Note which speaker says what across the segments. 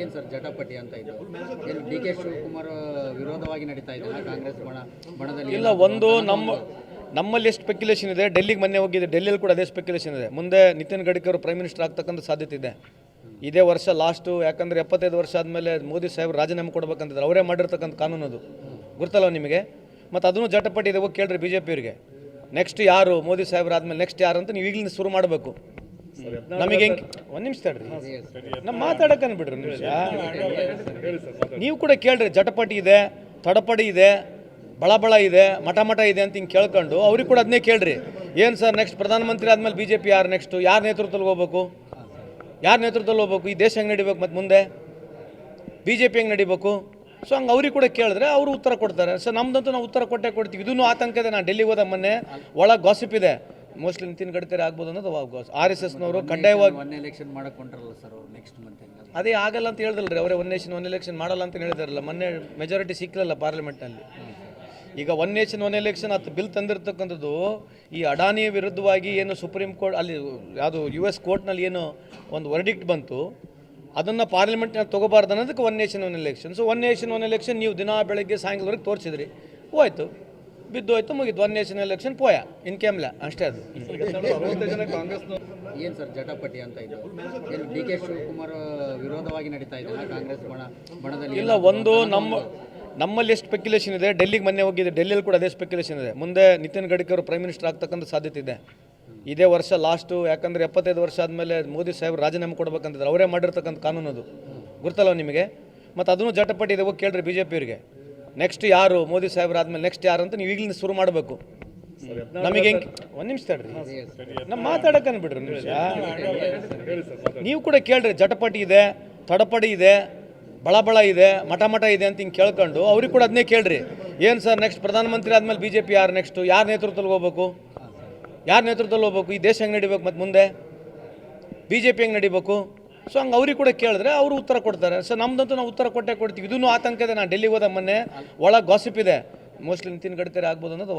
Speaker 1: ಏನು ಸರ್ ಜಟಾಪಟಿ ಅಂತ ಇದೆ? ಏನು ಡಿ ಕೆ ಶಿವಕುಮಾರ್ ವಿರೋಧವಾಗಿ ನಡೀತಾ ಇದೆ ಕಾಂಗ್ರೆಸ್ ಬಣ ಬಣದಲ್ಲಿ
Speaker 2: ಇಲ್ಲ ಒಂದು ನಮ್ಮ ನಮ್ಮಲ್ಲಿ ಎಷ್ಟು ಸ್ಪೆಕ್ಯುಲೇಷನ್ ಇದೆ? ಡೆಲ್ಲಿಗೆ ಮೊನ್ನೆ ಹೋಗಿದೆ ಡೆಲ್ಲಿಯಲ್ಲಿ ಕೂಡ ಅದೇ ಸ್ಪೆಕ್ಯುಲೇಷನ್ ಇದೆ. ಮುಂದೆ ನಿತಿನ್ ಗಡ್ಕರಿ ಅವರು ಪ್ರೈಮ್ ಮಿನಿಸ್ಟರ್ ಆಗ್ತಕ್ಕಂಥ ಸಾಧ್ಯತೆ ಇದೆ. ಇದೇ ವರ್ಷ ಲಾಸ್ಟು ಯಾಕಂದರೆ ಎಪ್ಪತ್ತೈದು ವರ್ಷ ಆದಮೇಲೆ ಮೋದಿ ಸಾಹೇಬ್ ರಾಜೀನಾಮೆ ಕೊಡ್ಬೇಕಂತಿದ್ದಾರೆ. ಅವರೇ ಮಾಡಿರ್ತಕ್ಕಂಥ ಕಾನೂನು ಅದು. ಗೊತ್ತಲ್ಲ ನಿಮಗೆ? ಮತ್ತು ಅದನ್ನು ಜಟಪಟಿ ಇದೆ ಹೋಗಿ ಕೇಳ್ರಿ ಬಿ ಜೆ ಪಿಯವರಿಗೆ ನೆಕ್ಸ್ಟ್ ಯಾರು? ಮೋದಿ ಸಾಹೇಬ್ರು ಆದಮೇಲೆ ನೆಕ್ಸ್ಟ್ ಯಾರು ಅಂತ ನೀವು ಈಗಲಿಂದ ಶುರು ಮಾಡಬೇಕು. ನಮಗೆ ಹೆಂಗೆ ಒಂದು ನಿಮಿಷ ತಡ್ರಿ. ನಮ್ಮ ಮಾತಾಡಕ್ಕೆ ಅನ್ಬಿಡ್ರಿ ಒಂದು ನಿಮಿಷ. ನೀವು ಕೂಡ ಕೇಳ್ರಿ ಜಟಪಟಿ ಇದೆ ತಡಪಡಿ ಇದೆ ಬಳಬಳ ಇದೆ ಮಠ ಮಠ ಇದೆ ಅಂತ ಹಿಂಗೆ ಕೇಳ್ಕೊಂಡು ಅವ್ರಿಗೆ ಕೂಡ ಅದನ್ನೇ ಕೇಳ್ರಿ. ಏನು ಸರ್ ನೆಕ್ಸ್ಟ್ ಪ್ರಧಾನಮಂತ್ರಿ ಆದಮೇಲೆ ಬಿ ಜೆ ಪಿ ಯಾರು ನೆಕ್ಸ್ಟು ಯಾರ ನೇತೃತ್ವದಲ್ಲಿ ಹೋಗ್ಬೇಕು? ಯಾರ ನೇತೃತ್ವದಲ್ಲಿ ಹೋಗ್ಬೇಕು? ಈ ದೇಶ ಹೆಂಗೆ ನಡಿಬೇಕು ಮತ್ತು ಮುಂದೆ? ಬಿ ಜೆ ಪಿ ಹೆಂಗೆ ನಡಿಬೇಕು? ಸೊ ಹಂಗೆ ಅವ್ರಿಗೆ ಕೂಡ ಕೇಳಿದ್ರೆ ಅವರು ಉತ್ತರ ಕೊಡ್ತಾರೆ. ಸರ್ ನಮ್ದಂತೂ ನಾವು ಉತ್ತರ ಕೊಟ್ಟೆ ಕೊಡ್ತೀವಿ. ಇದೂ ಆತಂಕ ಇದೆ ನಾನು ಡೆಲ್ಲಿಗೆ ಹೋದ ಮೊನ್ನೆ. ಒಳಗೆ ಗಾಸಿಪ್ ಇದೆ. ಮೋಸ್ಟ್ಲಿ ನಿತಿನ್ ಗಡ್ಕರಿ ಆಗ್ಬೋದು ಅನ್ನೋದು ಆರ್ ಎಸ್ ಎಸ್ನವರು ಕಡ್ಡಾಯವಾಗಿ
Speaker 1: ಒನ್ ಎಲೆಕ್ಷನ್ ಮಾಡಕ್ ಕೊಂಡ್ರಲ್ಲ ಸರ್ ನೆಕ್ಸ್ಟ್ ಮಂತ್
Speaker 2: ಅದೇ ಆಗಲ್ಲ ಅಂತ ಹೇಳಿದ್ರಲ್ರಿ ಅವರೇ ಒನ್ ನೇಷನ್ ಒನ್ ಎಲೆಕ್ಷನ್ ಮಾಡಲ್ಲ ಅಂತ ಹೇಳಿದಾರಲ್ಲ ಮೊನ್ನೆ ಮೆಜಾರಿಟಿ ಸಿಕ್ಕಲಿಲ್ಲ ಪಾರ್ಲಿಮೆಂಟ್ನಲ್ಲಿ ಈಗ ಒನ್ ನೇಷನ್ ಒನ್ ಎಲೆಕ್ಷನ್ ಅದು ಬಿಲ್ ತಂದಿರತಕ್ಕಂಥದ್ದು ಈ ಅಡಾನಿಯ ವಿರುದ್ಧವಾಗಿ ಏನು ಸುಪ್ರೀಂ ಕೋರ್ಟ್ ಅಲ್ಲಿ ಯಾವುದು ಯು ಎಸ್ ಕೋರ್ಟ್ನಲ್ಲಿ ಏನು ಒಂದು ವರ್ಡಿಕ್ಟ್ ಬಂತು ಅದನ್ನು ಪಾರ್ಲಿಮೆಂಟ್ನಲ್ಲಿ ತೊಗೋಬಾರ್ದು ಅನ್ನೋದಕ್ಕೆ one nation one election so one nation one election ನೀವು ದಿನ ಬೆಳಗ್ಗೆ ಸಾಯಂಕಾಲವರೆಗೆ ತೋರಿಸಿದ್ರಿ ಹೋಯ್ತು. ಬಿದ್ದು ಹೋಯ್ತು ಮುಗಿದು ಒನ್ ನೇಷನ್ ಎಲೆಕ್ಷನ್ ಪೋಯ. ಇನ್ ಕೇಮ್ಲ ಅಷ್ಟೇ ಅದು.
Speaker 1: ಏನು ಸರ್ ಜಟಾಪಟಿ ಅಂತ ಇದು? ಡಿ ಕೆ ಶಿವಕುಮಾರ್ ವಿರೋಧವಾಗಿ ನಡೀತಾ ಇದೆ ಕಾಂಗ್ರೆಸ್ ಬಣ ಬಣದಲ್ಲಿ?
Speaker 2: ಇಲ್ಲ ಒಂದು ನಮ್ಮ ನಮ್ಮಲ್ಲಿ ಎಷ್ಟು ಸ್ಪೆಕ್ಯುಲೇಷನ್ ಇದೆ? ಡೆಲ್ಲಿಗೆ ಮೊನ್ನೆ ಹೋಗಿದೆ ಡೆಲ್ಲಿಯಲ್ಲಿ ಕೂಡ ಅದೇ ಸ್ಪೆಕ್ಯುಲೇಷನ್ ಇದೆ. ಮುಂದೆ ನಿತಿನ್ ಗಡ್ಕರ್ ಅವರು ಪ್ರೈಮ್ ಮಿನಿಸ್ಟರ್ ಆಗ್ತಕ್ಕಂಥ ಸಾಧ್ಯತೆ ಇದೆ. ಇದೇ ವರ್ಷ ಲಾಸ್ಟು ಯಾಕಂದರೆ ಎಪ್ಪತ್ತೈದು ವರ್ಷ ಆದಮೇಲೆ ಮೋದಿ ಸಾಹೇಬ್ ರಾಜೀನಾಮೆ ಕೊಡ್ಬೇಕಂತಿದ್ರು ಅವರೇ ಮಾಡಿರ್ತಕ್ಕಂಥ ಕಾನೂನು ಅದು. ಗುರ್ತಲ್ಲ ನಿಮಗೆ? ಮತ್ತು ಅದನ್ನು ಜಟಪಟಿ ಇದೆ ಹೋಗಿ ಕೇಳ್ರಿ ಬಿ ಜೆ ಪಿಯವರಿಗೆ ನೆಕ್ಸ್ಟ್ ಯಾರು? ಮೋದಿ ಸಾಹೇಬ್ರು ಆದ್ಮೇಲೆ ನೆಕ್ಸ್ಟ್ ಯಾರು ಅಂತ ನೀವು ಈಗಲಿಂದ ಶುರು ಮಾಡಬೇಕು. ನಮಗೆ ಹೆಂಗೆ ಒಂದು ನಿಮಿಷ ತಡ್ರಿ. ನಮ್ಮ ಮಾತಾಡಕ್ಕೆ ಬಿಡ್ರಿ ನಿಮಿಷ. ನೀವು ಕೂಡ ಕೇಳ್ರಿ, ಜಟಪಟಿ ಇದೆ, ತಡಪಡಿ ಇದೆ, ಬಳಬಳ ಇದೆ, ಮಠ ಮಠ ಇದೆ ಅಂತ ಹಿಂಗೆ ಕೇಳ್ಕೊಂಡು ಅವ್ರಿಗೆ ಕೂಡ ಅದನ್ನೇ ಕೇಳ್ರಿ. ಏನು ಸರ್ ನೆಕ್ಸ್ಟ್ ಪ್ರಧಾನಮಂತ್ರಿ ಆದಮೇಲೆ ಬಿ ಜೆ ಪಿ ಯಾರು ನೆಕ್ಸ್ಟು ಯಾರ ನೇತೃತ್ವದಲ್ಲಿ ಹೋಗ್ಬೇಕು? ಯಾರ ನೇತೃತ್ವದಲ್ಲಿ ಹೋಗ್ಬೇಕು? ಈ ದೇಶ ಹೆಂಗೆ ನಡಿಬೇಕು ಮತ್ತು ಮುಂದೆ? ಬಿ ಜೆ ಪಿ ಹೆಂಗೆ ನಡಿಬೇಕು? ಸೊ ಹಂಗೆ ಅವ್ರಿಗೆ ಕೂಡ ಕೇಳಿದ್ರೆ ಅವರು ಉತ್ತರ ಕೊಡ್ತಾರೆ. ಸೊ ನಮ್ದಂತೂ ನಾವು ಉತ್ತರ ಕೊಟ್ಟೆ ಕೊಡ್ತೀವಿ. ಇದೂ ಆತಂಕ ಇದೆ ನಾನು ಡೆಲ್ಲಿಗೆ ಹೋದ ಮೊನ್ನೆ ಒಳಗೆ ಗಾಸಿಪ್ ಇದೆ. ಮೋಸ್ಟ್ಲಿ ನಿತಿನ್ ಗಡ್ಕರಿ ಆಗ್ಬೋದು ಅನ್ನೋದು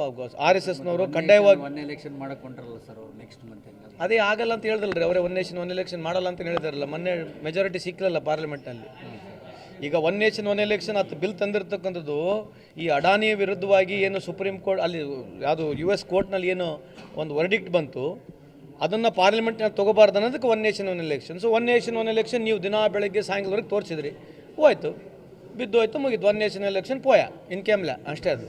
Speaker 2: ಆರ್ ಎಸ್ ಎಸ್ನವರು ಕಡ್ಡಾಯವಾಗಿ
Speaker 1: ಒನ್ ಎಲೆಕ್ಷನ್ ಮಾಡಕ್ ಕೊಂಡ್ರಲ್ಲ ಸರ್ ನೆಕ್ಸ್ಟ್ ಮಂತ್
Speaker 2: ಅದೇ ಆಗಲ್ಲ ಅಂತ ಹೇಳಿದ್ರಲ್ರಿ ಅವರೇ ಒನ್ ನೇಷನ್ ಒನ್ ಎಲೆಕ್ಷನ್ ಮಾಡಲ್ಲ ಅಂತ ಹೇಳಿದಾರಲ್ಲ. ಮೊನ್ನೆ ಮೆಜಾರಿಟಿ ಸಿಕ್ಕಲಿಲ್ಲ ಪಾರ್ಲಿಮೆಂಟ್ನಲ್ಲಿ ಈಗ ಒನ್ ನೇಷನ್ ಒನ್ ಎಲೆಕ್ಷನ್ ಅದು ಬಿಲ್ ತಂದಿರತಕ್ಕಂಥದ್ದು ಈ ಅಡಾನಿಯ ವಿರುದ್ಧವಾಗಿ ಏನು ಸುಪ್ರೀಂ ಕೋರ್ಟ್ ಅಲ್ಲಿ ಯಾವುದು ಯು ಎಸ್ ಕೋರ್ಟ್ನಲ್ಲಿ ಏನು ಒಂದು ವರ್ಡಿಕ್ಟ್ ಬಂತು. ಅದನ್ನು ಪಾರ್ಲಿಮೆಂಟ್ನಲ್ಲಿ ತೊಗೋಬಾರ್ದು ಅನ್ನೋದಕ್ಕೆ one nation one election so one nation one election ನೀವು ದಿನ ಬೆಳಗ್ಗೆ, ಸಾಯಂಕಾಲವರೆಗೆ ತೋರಿಸಿದ್ರಿ. ಹೋಯ್ತು. ಬಿದ್ದು ಹೋಯ್ತು ಮುಗಿದು ಒನ್ ನೇಷನ್ ಎಲೆಕ್ಷನ್ ಪೋಯ. ಇನ್ ಕೇಮ್ಲ. ಅಷ್ಟೇ ಅದು.